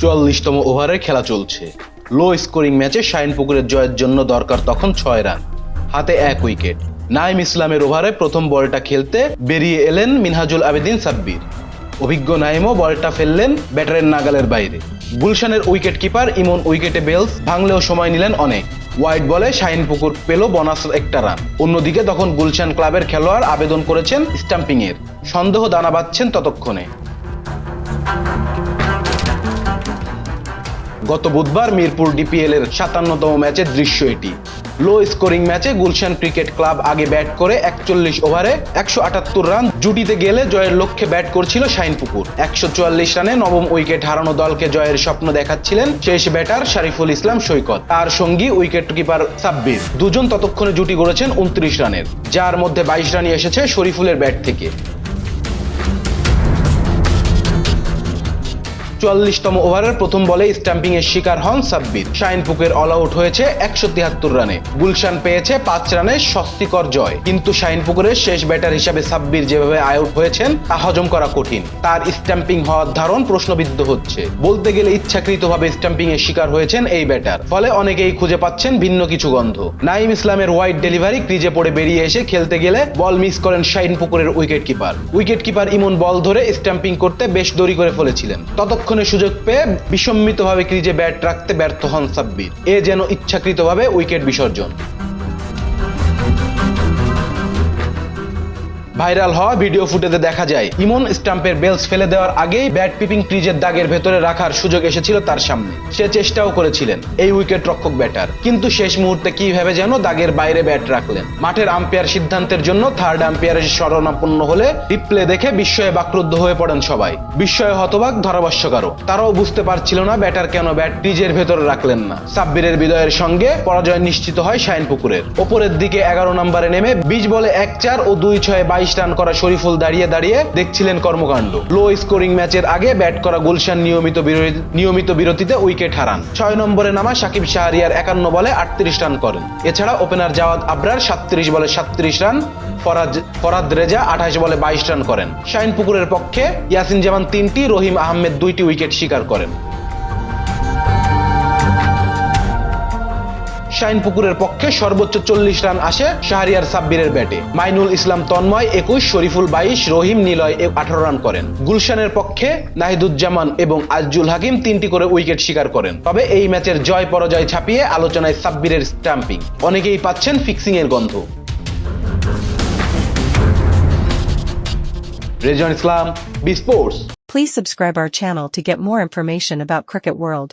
চুয়াল্লিশতম ওভারে খেলা চলছে। লো স্কোরিং ম্যাচে শাইনপুকুরের জয়ের জন্য দরকার তখন ছয় রান। হাতে এক উইকেট। নাইম ইসলামের ওভারে প্রথম বলটা খেলতে বেরিয়ে এলেন মিনহাজুল আবেদিন সাব্বির। অভিজ্ঞ নাইমও বলটা ফেললেন ব্যাটারের নাগালের বাইরে। গুলশানের উইকেট কিপার ইমন উইকেটে বেলস, ভাঙলেও সময় নিলেন অনেক। হোয়াইট বলে শাহিনপুকুর পেল বোনাস একটা রান। অন্যদিকে তখন গুলশান ক্লাবের খেলোয়াড় আবেদন করেছেন স্টাম্পিংয়ের। সন্দেহ দানা বাঁধছেন ততক্ষণে। গত বুধবার মিরপুর ডিপিএল এর সাতান্নতম ম্যাচের দৃশ্য এটি। লো স্কোরিং ম্যাচে গুলশান ক্রিকেট ক্লাব আগে ব্যাট করে একচল্লিশ ওভারে একশো আটাত্তর রান, জুটিতে গেলে জয়ের লক্ষ্যে ব্যাট করছিল শাইনপুকুর একশো চুয়াল্লিশ রানে নবম উইকেট হারানো দলকে জয়ের স্বপ্ন দেখাচ্ছিলেন শেষ ব্যাটার শারিফুল ইসলাম সৈকত। তার সঙ্গী উইকেট কিপার সাব্বির। দুজন ততক্ষণে জুটি গড়েছেন উনত্রিশ রানের, যার মধ্যে বাইশ রানই এসেছে শরীফুলের ব্যাট থেকে। চুয়াল্লিশতম ওভারের প্রথম বলে স্ট্যাম্পিং এর শিকার হন সাব্বির। শাইনপুকের অল আউট হয়েছে একশো তিয়াত্তর রানে। গুলশান পেয়েছে পাঁচ রানে স্বস্তিকর জয়। কিন্তু শাইনপুকুরের শেষ ব্যাটার হিসাবে সাব্বির যেভাবে আউট হয়েছেন, তা হজম করা কঠিন। তার স্ট্যাম্পিং হওয়ার ধারণ প্রশ্নবিদ্ধ হচ্ছে। বলতে গেলে ইচ্ছাকৃতভাবে স্ট্যাম্পিং এর শিকার হয়েছেন এই ব্যাটার। ফলে অনেকেই খুঁজে পাচ্ছেন ভিন্ন কিছু গন্ধ। নাইম ইসলামের হোয়াইট ডেলিভারি ক্রিজে পড়ে বেরিয়ে এসে খেলতে গেলে বল মিস করেন শাইনপুকুরের wicket keeper wicket keeper Emon ball ধরে স্ট্যাম্পিং করতে বেশ দড়ি করে ফেলেছিলেন। ততক্ষণে সুযোগ পেয়ে বিসম্মিতভাবে ক্রিজে ব্যাট রাখতে ব্যর্থ হন সাব্বির। এ যেন ইচ্ছাকৃতভাবে উইকেট বিসর্জন। ভাইরাল হওয়া ভিডিও ফুটেজে দেখা যায়। ইমন স্টাম্পের বেলস ফেলে দেওয়ার আগেই ব্যাট পিপিং ক্রিজের দাগের ভেতরে রাখার সুযোগ এসেছিল তার সামনে। সে চেষ্টাও করেছিলেন, এই উইকেট রক্ষক ব্যাটার। কিন্তু শেষ মুহূর্তে কীভাবে যেন দাগের বাইরে ব্যাট রাখলেন। মাঠের আম্পায়ার সিদ্ধান্তের জন্য থার্ড আম্পায়ারের শরণাপন্ন হলে রিপ্লে দেখে বিস্ময়ে বাক্রুদ্ধ হয়ে পড়েন সবাই। বিস্ময়ে হতবাক ধরাবশ্যকারও তারাও বুঝতে পারছিল না ব্যাটার কেন ব্যাট ক্রিজের ভেতরে রাখলেন না। সাব্বিরের বিদয়ের সঙ্গে পরাজয় নিশ্চিত হয় শাইন পুকুরের ওপরের দিকে এগারো নম্বরে নেমে বিশ বলে এক চার ও দুই ছয় বাইশ রান করা শরীফুল দাঁড়িয়ে দাঁড়িয়ে দেখছিলেন কর্মকাণ্ড। লো স্কোরিং ম্যাচের আগে ব্যাট করা গুলশান নিয়মিত নিয়মিত বিরতিতে উইকেট হারান। ছয় নম্বরে নামা সাকিব শাহরিয়ার একান্ন বলে আটত্রিশ রান করেন। এছাড়া ওপেনার জাওয়াদ আবরার সাতত্রিশ বলে সাতত্রিশ রান, ফরাজ, ফরাদ রেজা আঠাশ বলে বাইশ রান করেন। শাইন পুকুরের পক্ষে ইয়াসিন জামান তিনটি, রহিম আহমেদ দুইটি উইকেট শিকার করেন। শাইন পুকুরের পক্ষে সর্বোচ্চ চল্লিশ রান আসে শাহরিয়ার সাব্বিরের ব্যাটে। মাইনুল ইসলাম তন্ময় একুশ, শরীফুল বাইশ, রহিম নিলয় আঠারো রান করেন। গুলশানের পক্ষে নাহিদুজ্জামান এবং আজজুল হাকিম তিনটি করে উইকেট শিকার করেন। তবে এই ম্যাচের জয় পরাজয় ছাপিয়ে আলোচনায় সাব্বিরের স্ট্যাম্পিং। অনেকেই পাচ্ছেন ফিক্সিং এর গন্ধ। Rezon Islam, B sports. Please subscribe our channel to get more information about Cricket World.